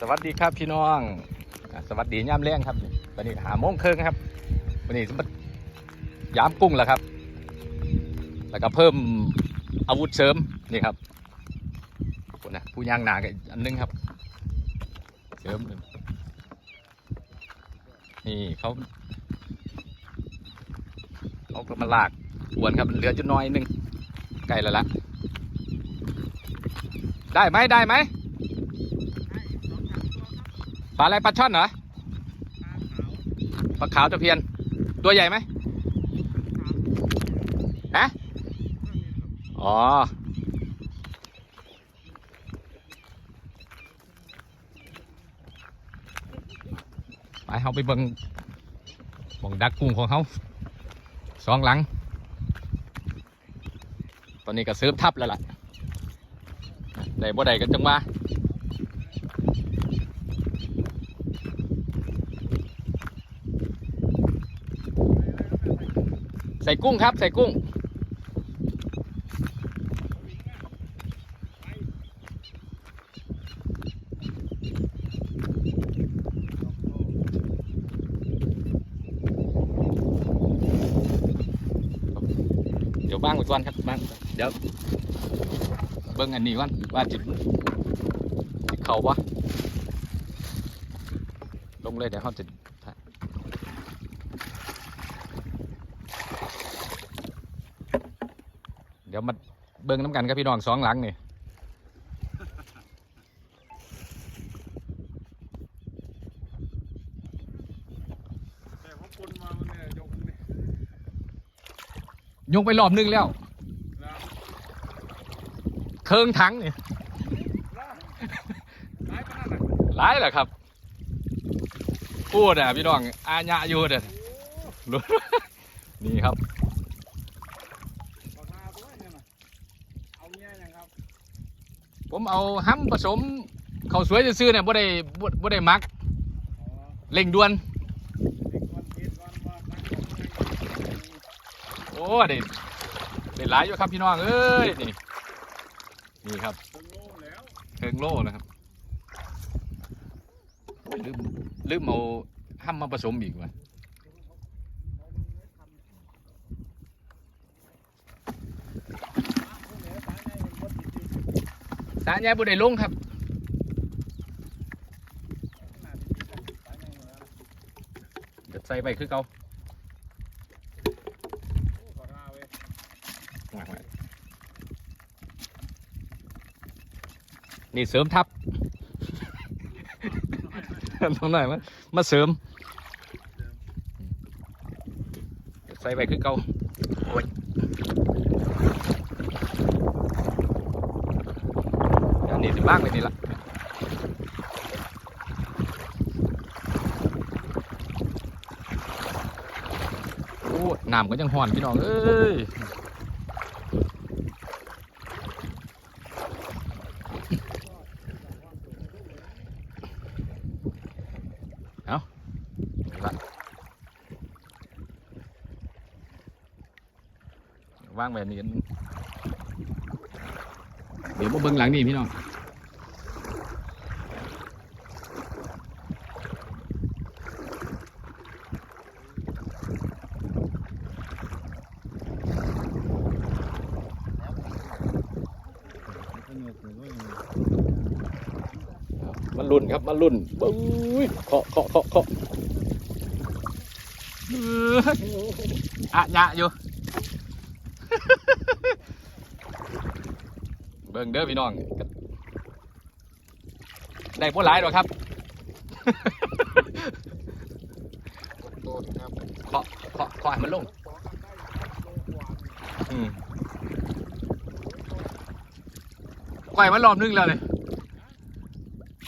สวัสดีครับพี่น้อง สวัสดีย่ามแรงครับวันนี้หาโมงครึ่งครับวันนี้สมบัติยามกุ้งแล้วครับ แล้วก็เพิ่มอาวุธเสริมนี่ครับนะผู้ย่างหนากับอันนึงครับ เสริมเลยนี่เขาเขาก็มาลากอวนครับเหลือจุดน้อยหนึงใกลแล้วละได้ไหมได้ไหม ปลาอะไรปลาช่อนเหรอปลาขาวตะเพียน ตัวใหญ่ไหมฮะอ๋อไปเขาไปเบิ่งหมองดักกุ้งของเขาสองหลัง ตอนนี้ก็เซิร์ฟทับแล้วล่ะได้บ่ได้กันจังว่า ใส่กุ้งครับ ใส่กุ้ง เดี๋ยวบ้างไว้ก่อนครับบ้างเดี๋ยว เบิ้งอันนี้ก่อนว่าจิตเข่าปะลงเลยเดี๋ยวเขาจะถ่ายเดี๋ยวมาเบิ้งน้ำกันครับพี่น้องสองหลังนี่แต่เขาคนมามันเนี่ยยกเนี่ยยกไปรอบนึงแล้วเคิงถังนี่ร้ายขนาดไหลายแหละครับพูดอะพี่น้องอาญะอยู่เด้อโอ้รู้นี่ครับ ราคาตัวเนี่ยนะเอาเงี้ยยังครับ ผมเอาห้ำผสมข้าวสวยซื่อเนี่ยบ่ได้บ่บ่ได้มักเร่งด่วน โอ้เด็กวันเด้ได้หลายอยู่ครับพี่น้องเอ้ยนี่นี่ครับถึงโลแล้วเทิงโลนะครับลืมลืมเอาห้ำมาผสมอีกว่ะ สาใหญ่บ่ได้ลงครับเดี๋ยวใส่ไปคือเก่านี่เสริมทับตรงไหนมามาเสริม ใส่ไปคือเก่าโอ้ยเดี๋ยว นี่สิบ้างไปนี่ละโอ้น้ำก็ยังห่อนพี่น้องเอ้ยละว่างแบบนี้เดี๋ยวมาเบิ้งหลังนี่พี่น้องมัน รุ่นครับมันรุ่นปุ้ยเคาะเคาะเคาะเคาะอะยะอยู่ เบิ่งเด้อพี่น้อง ได้พวกหลายหรอครับเคาะเคาะเคาะมันลงอืมไก่มันรอบนึงแล้วเลย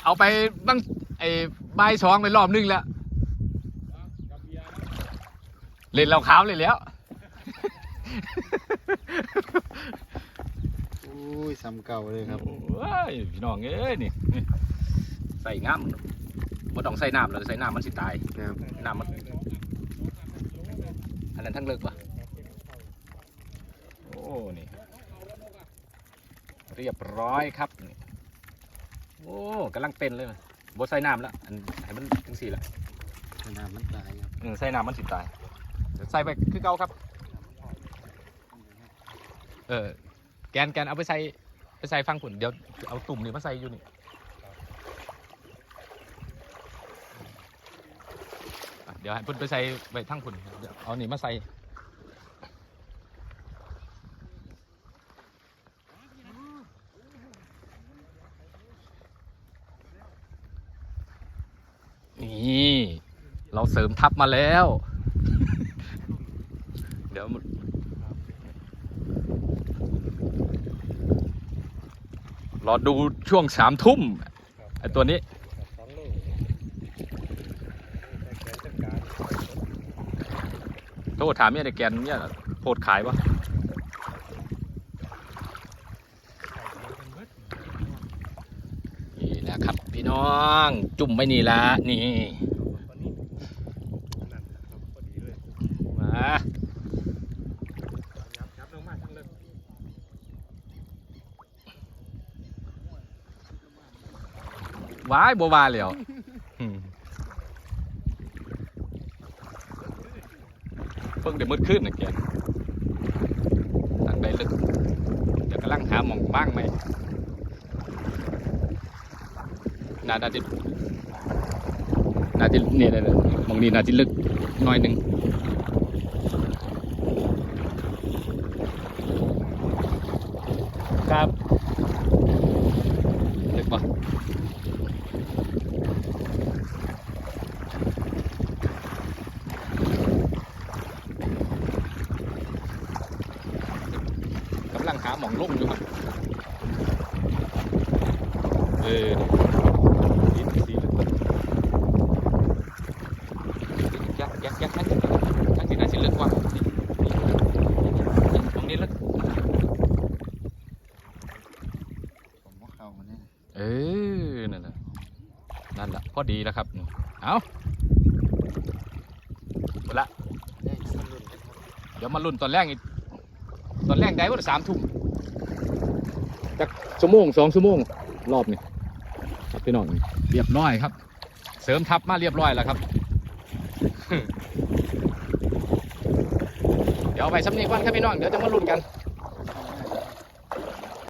เอาไปบ้างไอ้ใบายสองไปรอบนึงแล้วกับเบียร์นะเล่นเราขาวเลยแหล้วโอ้ยซ้ำเก่าเลยครับ โอ้ยพี่น้องเอ้ยนี่นี่ใส่งามบ่ต้องใส่น้ำเลยใส่น้ำมันสิตายครับ น้ำมันอันนั้นทั้งเลิกปะโอ้นี่เรียบร้อยครับนี่ โอ้กำลังเต้นเลยว่ะบ่ใส่น้ำแล้วอันให้มันจังสี่ละน้ำมันตายครับเออใส่น้ำมันสิตายเดี๋ยวใส่ไปคือเก่าครับ เออแกนแกนเอาไปใส่ไปใส่ฟังผุนเดี๋ยวเอาตุ่มนี่มาใส่อยู่นี่อะเดี๋ยวให้เพุ่นไปใส่ไปทั้งผุนเดี๋ยวเอานี่มาใส่ นี่ เราเสริมทับมาแล้ว เดี๋ยวรอดูช่วงสามทุ่มไอตัวนี้โทษถามเนี่ยในแกนเนี่ยโพดขายวะนี่แหละครับ พี่ น้อง จุ่มไม่นี่ละนี่วันนี้นั่นครับพอดีเลยมายบยับลงมาทั้งเลยว้ายบัววาเลยเหรออืมเพิ่งเดี๋ยวมืดขึ้นนะแกนทางใดลึกเดี๋ยวกำลังหาหมองบ้างไหม น่าจะน่าจะเนี่ยเนี่ยเนี่ยมองนี้น่าจะลึกน้อยหนึ่งครับลึกปะกำลังหาหมองลุ่มอยู่ครับเออสีสีลึกปะยักยักยักนั่นนั่นสิน่าสิลึกกว่านี่นี่ตรงนี้ลึก ผมว่าเนี่ยเออนั่นแหละนั่นแหละพอดีแล้วครับ เอาละไปนะเดี๋ยวมาลุ้นตอนแรกอีกตอนแรกได้ว่าสามทุ่มจากชั่วโมงสองชั่วโมงรอบนี้ครับพี่น้องเรียบร้อยครับ เสริมทับมาเรียบร้อยแล้วครับ เดี๋ยวไปสำเนียงวันครับพี่น้องเดี๋ยวจะมาลุ้นกัน